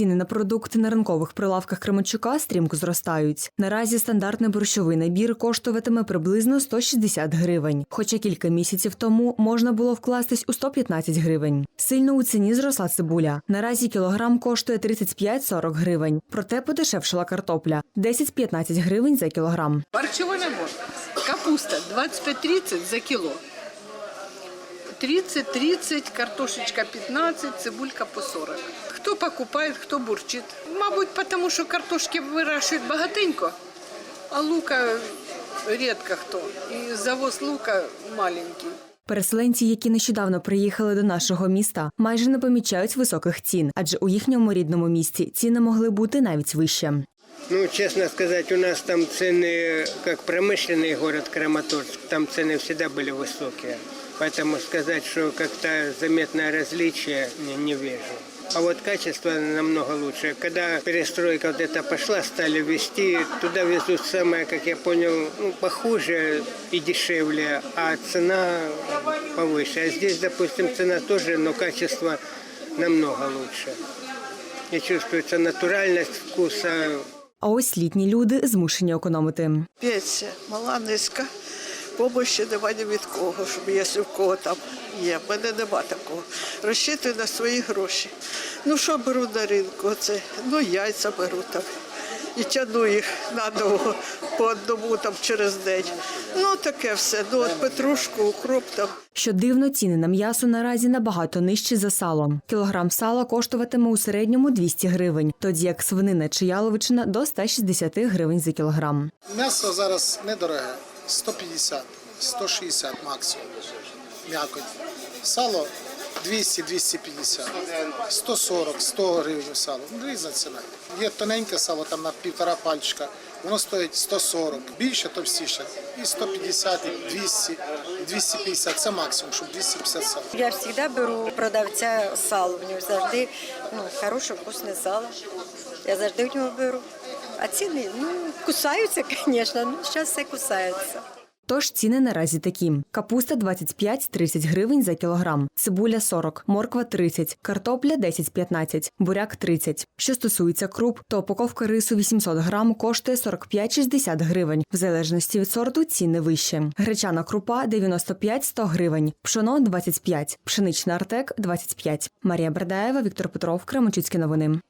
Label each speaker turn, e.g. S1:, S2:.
S1: Ціни на продукти на ринкових прилавках Кременчука стрімко зростають. Наразі стандартний борщовий набір коштуватиме приблизно 160 гривень. Хоча кілька місяців тому можна було вкластись у 115 гривень. Сильно у ціні зросла цибуля. Наразі кілограм коштує 35-40 гривень. Проте подешевшила картопля 10-15 гривень за кілограм.
S2: Борщевой набор. Капуста 25-30 за кило. 30-30, картошечка 15, цибулька по 40. Хто покупает, хто бурчит. Мабуть, тому що картошки вирощують багатенько, а лука рідко хто. І завоз лука маленький.
S1: Переселенці, які нещодавно приїхали до нашого міста, майже не помічають високих цін, адже у їхньому рідному місті ціни могли бути навіть вище.
S3: Ну, честно сказать, у нас там цены, как промышленный город Краматорск, там цены всегда были высокие. Поэтому сказать, что как-то заметное различие, не, не вижу. А вот качество намного лучше. Когда перестройка вот эта пошла, стали везти, туда везут самое, как я понял, ну, похуже и дешевле, а цена повыше. А здесь, допустим, цена тоже, но качество намного лучше. И чувствуется натуральность вкуса,
S1: А ось літні люди змушені економити.
S4: Пенсія мала низька. Помощі нема ні від кого, щоб якщо в кого там є. В мене нема такого. Розчитую на свої гроші. Ну що беру на ринку? Оце? Ну яйця беру там. І тягну їх надовго по одному там через день. Ну таке все. Ну от петрушку, укроп там.
S1: Що дивно, ціни на м'ясо наразі набагато нижчі за сало. Кілограм сала коштуватиме у середньому 200 гривень, тоді як свинина чи яловичина до 160 гривень за кілограм.
S5: М'ясо зараз недороге, 150, 160 максимум. М'якоть. Сало 200, 250, 140, 100 гривень сало. Ну, різна ціна. Є тоненьке сало, там на півтора пальчика. Воно стоїть 140, більше, товстіше. І 150, і 200, і 250. Це максимум, щоб 250 сало.
S6: Я завжди беру продавця сало. У нього завжди ну, хороше, вкусне сало. Я завжди в нього беру. А ціни ну, кусаються, звісно, ну зараз все кусається.
S1: Тож ціни наразі такі: капуста 25-30 гривень за кілограм, цибуля 40, морква 30, картопля 10-15, буряк 30. Що стосується круп, то упаковка рису 800 грам коштує 45-60 гривень. В залежності від сорту ціни вище. Гречана крупа 95-100 гривень, пшоно 25, пшеничний артек 25. Марія Бердаєва, Віктор Петров, Кременчуцькі новини.